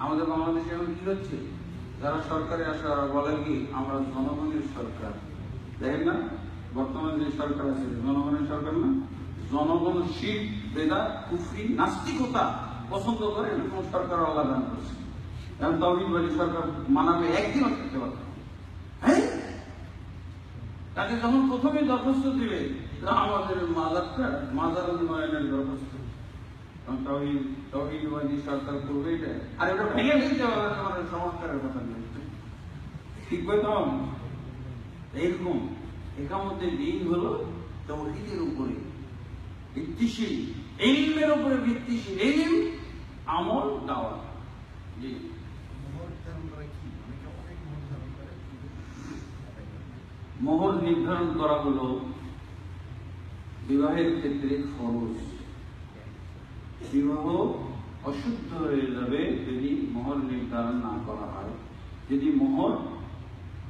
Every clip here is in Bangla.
আমাদের বাংলাদেশে এখন কি হচ্ছে? যারা সরকারে আসে ওরা বলে কি আমরা জনগণের সরকার। দেখেন না বর্তমান যে সরকার আছে জনগণের সরকার না জনগণ শীত বেদা কুফরি নাস্তিকতা পছন্দ করে এরকম সরকার আল্লাহ দান করছে। কারণ তহিদবাদী সরকার মানাবে একদিনও থাকতে পারবে হ্যাঁ? তাকে যখন প্রথমে দরখাস্ত না, আমাদের মাজারটা মাজার উন্নয়নের দরখাস্ত। কারণ তহিদ তহিদবাদী সরকার করবে এটা আর এটা ভেঙে ফেলতে হবে আমাদের সংস্কারের কথা নেই ঠিক বই এইরকম একামতের দিন হলো তৌহিদের উপরে ভিত্তিশীল এলিমের উপরে ভিত্তিশীল এলিম আমল দাওয়া। জি। মোহর নির্ধারণ করা হলো বিবাহের ক্ষেত্রে খরচ। বিবাহ অশুদ্ধ হয়ে যাবে যদি মোহর নির্ধারণ না করা হয়। যদি মোহর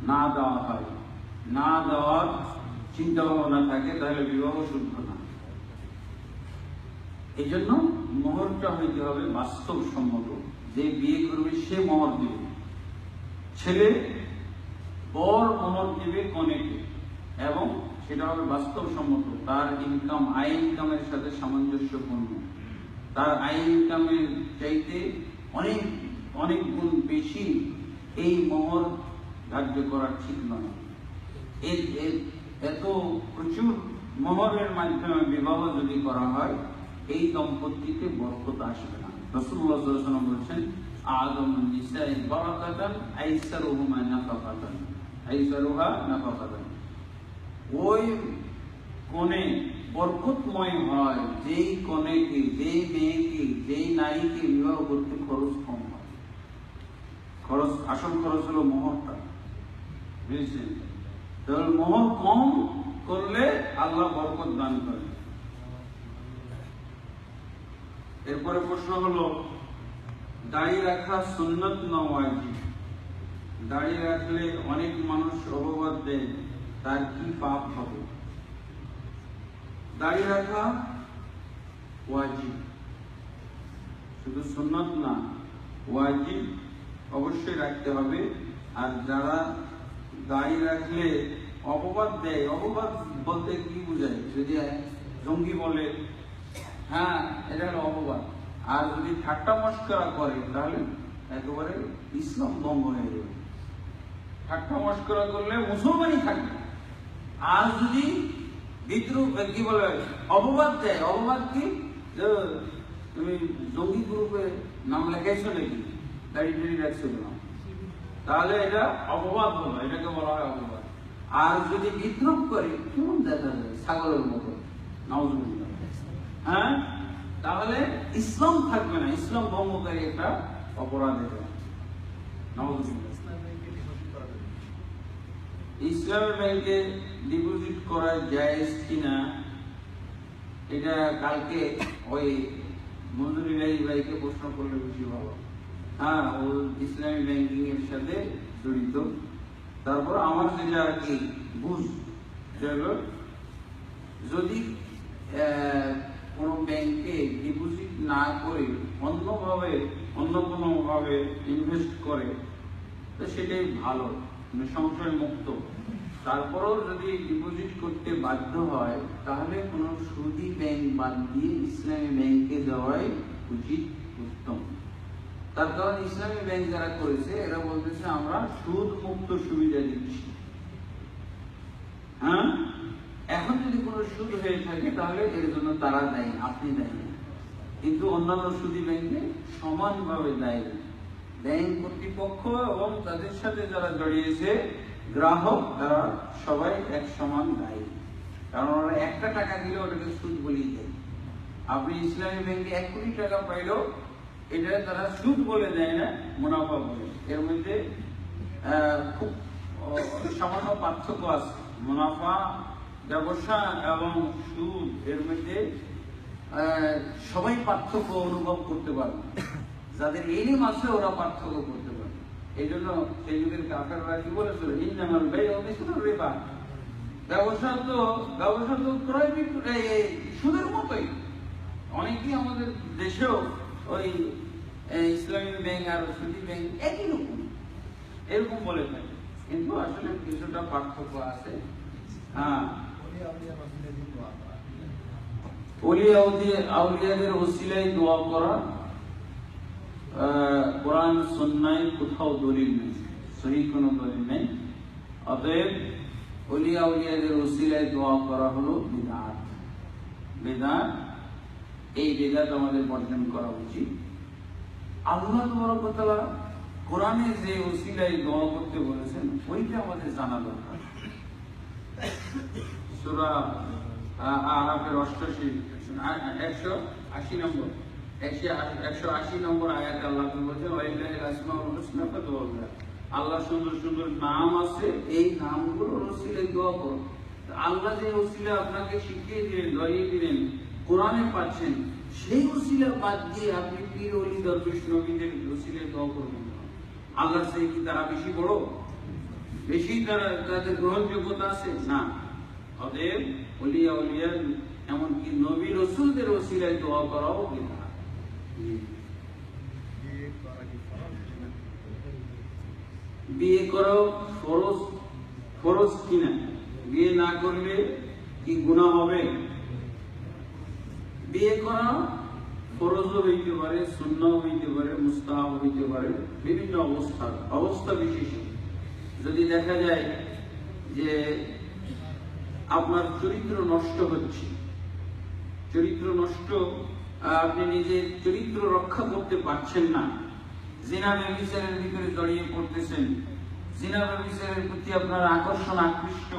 না দেওয়া হয়, না দেওয়ার চিন্তা ভাবনা থাকে, তাহলে বিবাহ শুদ্ধ না। এই জন্য মোহরটা হইতে হবে বাস্তবসম্মত। যে বিয়ে করবে, সে মোহর দিবে। ছেলে বর মোহর দিবে কনেকে, এবং সেটা হবে বাস্তবসম্মত। তার ইনকাম আয় ইনকামের সাথে সামঞ্জস্যপূর্ণ। তার আয় ইনকামের চাইতে অনেক অনেক গুণ বেশি এই মোহর ধার্য করা ঠিক নয়। এত প্রচুর মোহরের মাধ্যমে বিবাহ যদি করা হয়, এই দম্পতিতে বরকত আসবে না। রসুল্লাহ বলছেন, আদম নিসাই বারাকাতান, আইসারুহুমা নাফাকাতান। আইসারুহা নাফাকাতান। ওই কোণে বরকতময় হয়, যেই কোণেকে যেই মেয়েকে যেই নারীকে বিবাহ করতে খরচ কম হয়। খরচ, আসল খরচ হলো মোহরটা। বুঝেছেন? তাহলে মোহর কম করলে আল্লাহ বরকত দান করে এরপরে প্রশ্ন হলো, দাড়ি রাখা সুন্নত না ওয়াজিব? দাড়ি রাখলে অনেক মানুষ অপবাদ দেয়, তার কি পাপ হবে? দাড়ি রাখা ওয়াজিব। শুধু সুন্নত না, ওয়াজিব অবশ্যই রাখতে হবে। আর যারা দাড়ি রাখলে অপবাদ দেয়, অপবাদ বলতে কি বোঝায়? যদি জঙ্গি বলে হ্যাঁ এটা হলো অপবাদ। আর যদি ঠাট্টা মস্করা করে, তাহলে একেবারে ইসলাম ভঙ্গ হয়ে যাবে। ঠাট্টা মস্করা করলে মুসলমানই থাকবে। আর যদি বিদ্রুপ কি বলে অপবাদ দেয়। অপবাদ কি? তুমি জঙ্গি গ্রুপে নাম লেখাইছো নাকি? দাড়ি টাড়ি রাখছো কেন? তাহলে এটা অপবাদ হলো এটাকে বলা হয় অপবাদ। আর যদি বিদ্রুপ করে, কেমন দেখা যায়? ছাগলের মতো। নওয়াজুবিল্লাহ হ্যাঁ? তাহলে ইসলাম থাকবে না। ইসলাম ভঙ্গকারী একটা অপরাধ এটা নওয়াজুবিল্লাহ ইসলামী ব্যাংকে ডিপোজিট করা জায়েজ কিনা, এটা কালকে ওই মঞ্জুরি ভাই, ভাইকে প্রশ্ন করলে বেশি ভালো হ্যাঁ ও ইসলামী ব্যাংকিং এর সাথে জড়িত। তারপর আমার যেটা আর কি বুঝ যদি কোনো ব্যাংকে ডিপোজিট না করে অন্যভাবে, অন্য কোনোভাবে ইনভেস্ট করে, তো সেটাই ভালো। সংশয় মুক্ত। তারপরেও যদি ডিপোজিট করতে বাধ্য হয়, তাহলে কোনো সুদি ব্যাংক বাদ দিয়ে ইসলামী ব্যাংকে যাওয়াই উচিত উত্তম। তার কারণ ইসলামী ব্যাংক যারা করেছে, এরা বলতেছে আমরা সুদ মুক্ত সুবিধা দিচ্ছি। হ্যাঁ? এখন যদি কোনো সুদ হয়ে থাকে, তাহলে এর জন্য তারা দায়ী, আপনি দায়ী। কিন্তু অন্যান্য সুদী ব্যাংকে সমানভাবে দায়ী। ব্যাংক কর্তৃপক্ষ এবং তাদের সাথে যারা জড়িয়েছে, গ্রাহক তারা সবাই এক সমান দায়ী। কারণ ওরা একটা টাকা দিলে ওটাকে সুদ বলেই দেয়। আপনি ইসলামী ব্যাংকে এক কোটি টাকা পাইলেও এটা তারা সুদ বলে দেয় না, মুনাফা বলে। এর মধ্যে খুব সামান্য পার্থক্য আছে। মুনাফা, ব্যবসা এবং সুদ, এর মধ্যে সবাই পার্থক্য অনুভব করতে পারবে। যাদের এলিম আছে, ওরা পার্থক্য করতে পারে। এই জন্য সেই যুগের কাকাররা কি বলেছিল? ইন্নামাল ব্যয় রেবা। ব্যবসা তো ব্যবসা তো ক্রয় বিক্রয় সুদের মতোই। অনেকেই আমাদের দেশেও ওই ইসলামী ব্যাংক আর সুদী ব্যাংক একই রকম। এরকম বলে থাকে। কিন্তু আসলে কিছুটা পার্থক্য আছে। হ্যাঁ। অলিয়া আউলিয়াদের ওসিলায় দোয়া করা কোরআন সন্ন্যায় কোথাও দলিল নেই, সহি কোনো দলিল নেই। অতএব অলিয়া উলিয়াদের ওসিলায় দোয়া করা হলো বিদাত। বেদাত, এই বেদাত আমাদের বর্জন করা উচিত। আল্লাহ তবরকতলা কোরআনে যে ওসিলায় দোয়া করতে বলেছেন, ওইটা আমাদের জানা দরকার। সুরা আরাফের অষ্টাশি একশো আশি নম্বর। একশো আশি নম্বর আয়াত আল্লাহ বলছে ওয়াইল্লাহিল আসমাউল হুসনা ফাদউহু বিহা। আল্লাহ সুন্দর সুন্দর নাম আছে, এই নামগুলো ওসিলে দোয়া করো আল্লাহ যে ওসিলা আপনাকে শিখিয়ে দিলেন দিলেন, কোরআনে পাচ্ছেন সেই ওসিলা বাদ দিয়ে আপনি পীর, অলি দরবেশ নবীদের ওসিলে দোয়া করবেন আল্লাহ সেই কি তারা বেশি বড়? বেশি তারা, তাদের গ্রহণযোগ্যতা আছে? না। অতএব অলিয়া অলিয়া, এমনকি নবী রসুলদের ওসিলায় দোয়া করাও বিধান। বিয়ে করাও ফরজ ফরজ কিনা? বিয়ে না করলে কি গুণা হবে? বিয়ে করা ফরজও হইতে পারে সুন্নাও হইতে পারে, মুস্তাহাব হইতে পারে, বিভিন্ন অবস্থা অবস্থা বিশেষ। যদি দেখা যায় যে আপনার চরিত্র নষ্ট হচ্ছে, চরিত্র নষ্ট আপনি নিজের চরিত্র রক্ষা করতে পারছেন না। জিনা ব্যবিচারের ভিতরে জড়িয়ে পড়তেছেন। জিনা ব্যবিচারের প্রতি আপনার আকর্ষণ, আকৃষ্ট।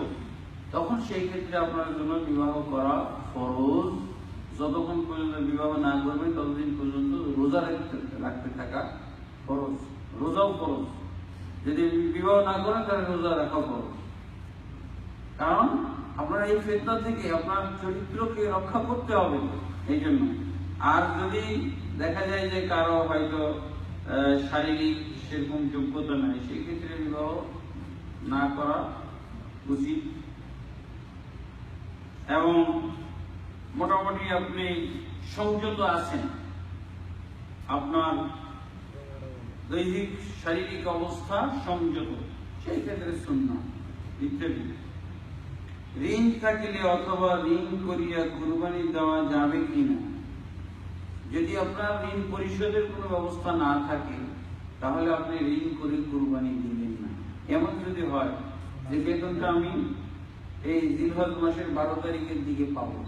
তখন সেই ক্ষেত্রে আপনার জন্য বিবাহ করা ফরজ। যতক্ষণ পর্যন্ত বিবাহ না করবেন ততদিন পর্যন্ত রোজা রাখতে থাকা ফরজ। রোজাও ফরজ। যদি বিবাহ না করেন, তাহলে রোজা রাখা ফরজ। কারণ আপনার এই ফেতনা থেকে আপনার চরিত্রকে রক্ষা করতে হবে। এই জন্য আর যদি দেখা যায় যে কারও হয়তো শারীরিক সেরকম যোগ্যতা নাই সেই ক্ষেত্রে বিবাহ না করা উচিত। এবং মোটামুটি আপনি সংযত আছেন। আপনার দৈহিক, শারীরিক অবস্থা সংযত, সেই ক্ষেত্রে শূন্য, ইত্যাদি। ঋণ থাকিলে অথবা ঋণ করিয়া কুরবানি দেওয়া যাবে কিনা? যদি আপনার ঋণ পরিশোধের কোনো ব্যবস্থা না থাকে, তাহলে আপনি ঋণ করে কুরবানি দিবেন না। এমন যদি হয় যে বেতনটা আমি এই জিলহজ মাসের বারো তারিখের দিকে পাবো,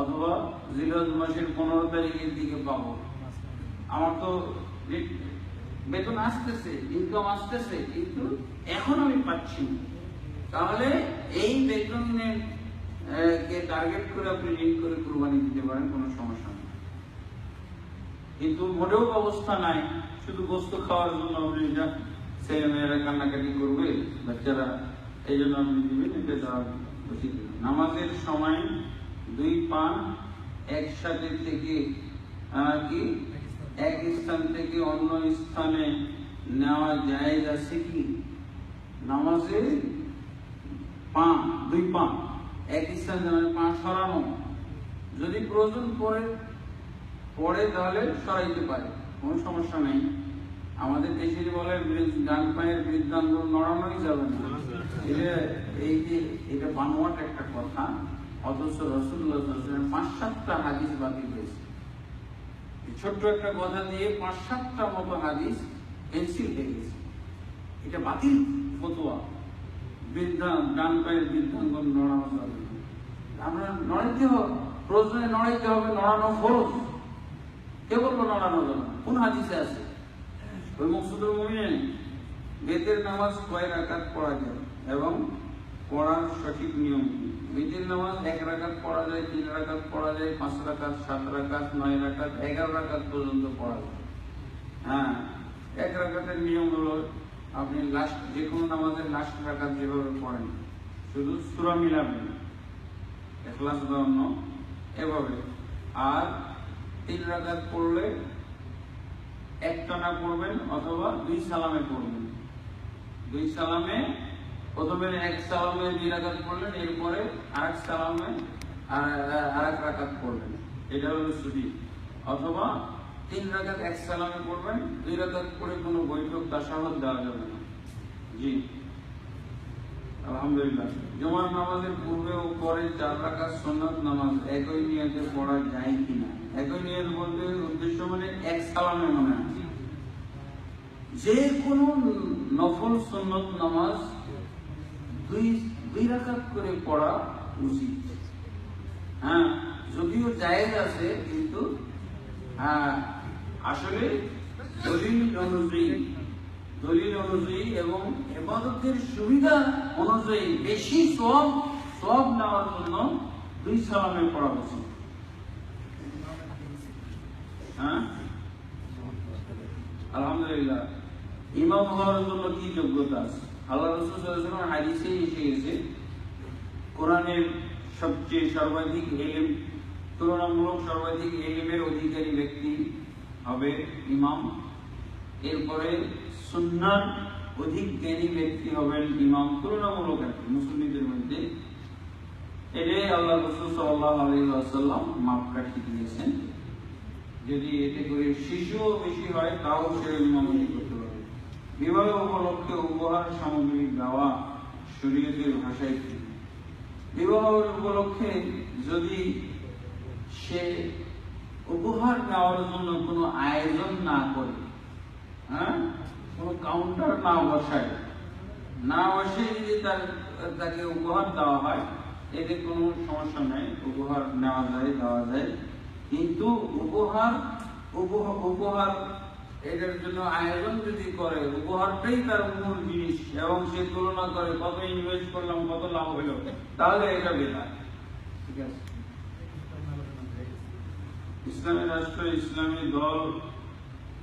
অথবা জিলহজ মাসের পনেরো তারিখের দিকে পাবো। আমার তো বেতন আসতেছে ইনকাম আসতেছে, কিন্তু এখন আমি পাচ্ছি না। তাহলে এই বেতনের কে টার্গেট করে আপনি ঋণ করে কুরবানি দিতে পারেন, কোনো সমস্যা নেই। কিন্তু মোটেও ব্যবস্থা নাই। শুধু গোস্ত খাওয়ার জন্য আপনি ছেলে মেয়েরা কান্নাকাটি করবে, বাচ্চারা, এই জন্য আপনি দিবেন, এটা দেওয়া উচিত নামাজের সময় দুই পা একসাথে থেকে কি? এক স্থান থেকে অন্য স্থানে নেওয়া যায় আছে কি? নামাজে পা, দুই পা এক স্থান পা সরানো। যদি প্রয়োজন পড়ে পড়ে তাহলে সরাইতে পারে। কোনো সমস্যা নেই। আমাদের দেশে যে বলে ডান পায়ের বৃদ্ধাঙ্গ নড়ানোই যাবে না। এটা এই যে, এটা বানোয়াট একটা কথা। অথচ রসুল্লাহ পাঁচ সাতটা হাদিস বাতিল হয়েছে ছোট্ট একটা কথা দিয়ে পাঁচ সাতটা মতো হাদিস পেন্সিল হয়ে গেছে এটা বাতিল ফতোয়া। বৃদ্ধা ডান পায়ের বৃদ্ধাঙ্গন নড়ানো যাবে আমরা নড়াইতে হবে। প্রয়োজনে নড়াইতে হবে, নড়ানো ফরজ। কে বলল নড়ানো যাবে কোন হাদিসে আছে? ওই মকসুদুল মুমিনে বেতের নামাজ কয় রাকাত পড়া যায় এবং পড়ার সঠিক নিয়ম কি? বেতের নামাজ এক রাকাত পড়া যায়, তিন রাকাত পড়া যায়, পাঁচ রাকাত, সাত রাকাত, নয় রাকাত, এগারো রাকাত পর্যন্ত পড়া যায়। হ্যাঁ এক রাকাতের নিয়ম হলো আপনি লাস্ট যে কোনো নামাজের লাস্ট রাকাত যেভাবে পড়েন, শুধু সুরা মিলাবেন এখলাস ধর্ম এভাবে। আর তিন রাকাত পড়লে এক টানা পড়বেন অথবা দুই সালামে পড়বেন। দুই সালামে, প্রথমে এক সালামে দুই রাকাত পড়লেন, এরপরে আরেক সালামে, আর আর এক রাকাত পড়লেন। এটা হলো সুদি অথবা তিন রাকাত এক সালামে পড়বেন, দুই রাকাত পড়ে কোনো বৈঠক তাসাহত দেওয়া যাবে না। জি। আলহামদুলিল্লাহ। জুমার নামাজের পূর্বে ও পরে চার রাকাত সুন্নাত নামাজ একই নিয়তে পড়া যায় কিনা? একই নিয়ত বলতে উদ্দেশ্য মানে এক সালামে মনে হয়। যে কোনো নফল সুন্নত নামাজ দুই দুই রাকাত করে পড়া উচিত। হ্যাঁ যদিও জায়েজ আছে কিন্তু হ্যাঁ, আসলে দলিল অনুযায়ী দলিল অনুযায়ী এবং এবাদতের সুবিধা অনুযায়ী বেশি সব সব নেওয়ার জন্য দুই সালামে পড়া উচিত। হ্যাঁ? আলহামদুলিল্লাহ। ইমাম হওয়ার জন্য কি যোগ্যতা? আছে আল্লাহ রসুল হাদিসে এসে গেছে, কোরআনের সবচেয়ে সর্বাধিক এলিম, তুলনামূলক সর্বাধিক এলিমের অধিকারী ব্যক্তি হবে ইমাম। এরপরে সুন্নার অধিক জ্ঞানী ব্যক্তি হবেন ইমাম তুলনামূলক কি মুসলিমদের মধ্যে। এটাই আল্লাহ রসুল সাল্লাহ আলহিহাসাল্লাম মাপকাঠি দিয়েছেন যদি এতে করে শিশুও বেশি হয়, তাও সে ইমামতি করতে পারে বিবাহ উপলক্ষে উপহার সামগ্রী দেওয়া শরীয়তের ভাষায় কি? বিবাহ উপলক্ষে যদি সে উপহার দেওয়ার জন্য কোনো আয়োজন না করে হ্যাঁ? কোনো কাউন্টার না বসায়। না বসে যদি তাকে উপহার দেওয়া হয়, এতে কোনো সমস্যা নাই। উপহার নেওয়া যায়, দেওয়া যায়। কিন্তু উপহার উপহার এটার জন্য আয়োজন যদি করে, উপহারটাই তার মূল জিনিস এবং সে তুলনা করে কত ইনভেস্ট করলাম, কত লাভ হলো, তাহলে এটা বেকার। ঠিক আছে? ইসলামী রাষ্ট্র, ইসলামী দল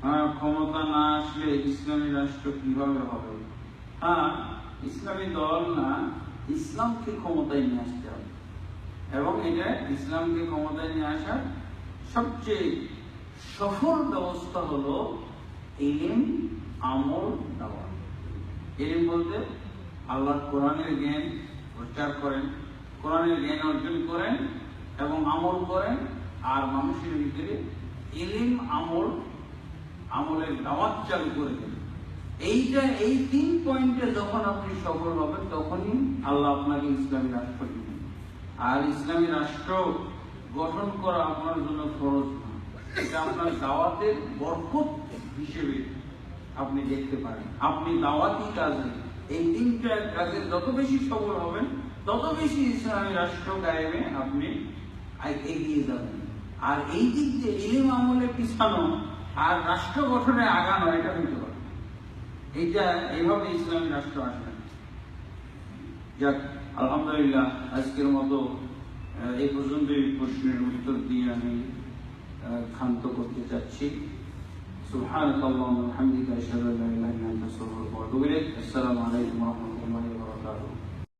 ক্ষমতা না আসলে ইসলামী রাষ্ট্র কীভাবে হবে? হ্যাঁ ইসলামী দল না, ইসলামকে ক্ষমতায় নিয়ে আসতে হবে। এবং এটা ইসলামকে ক্ষমতায় নিয়ে আসার সবচেয়ে সফল ব্যবস্থা হলো এলিম, আমল দেওয়া এলিম বলতে আল্লাহ কোরআনের জ্ঞান প্রচার করেন, কোরআনের জ্ঞান অর্জন করেন এবং আমল করেন, আর মানুষের ভিতরে ইলিম আমল আমলের দাওয়াত চালু করে দেন এইটা, এই তিন পয়েন্টে যখন আপনি সফল হবেন, তখনই আল্লাহ আপনাকে ইসলামী রাষ্ট্র দিবেন। আর ইসলামী রাষ্ট্র গঠন করা আপনার জন্য খরচ না। এটা আপনার দাওয়াতের বরকত হিসেবে আপনি দেখতে পারেন। আপনি দাওয়াতি কাজে এই তিনটা কাজে যত বেশি সফল হবেন, তত বেশি ইসলামী রাষ্ট্র কায়েমে আপনি এগিয়ে যাবেন। আর এই দিক দিয়ে ইলিম আমলে পিছানো আর রাষ্ট্র গঠনে আগানো এটা হইতে পারে এইটা এইভাবে ইসলামী রাষ্ট্র আসবে না। যাক আলহামদুলিল্লাহ আজকের মতো আহ, এই পর্যন্ত এই প্রশ্নের উত্তর দিয়ে আমি আহ, ক্ষান্ত করতে চাচ্ছি سبحانك اللهم وبحمدك اشهد ان لا اله الا انت استغفرك واتوب اليك السلام عليكم ورحمه الله وبركاته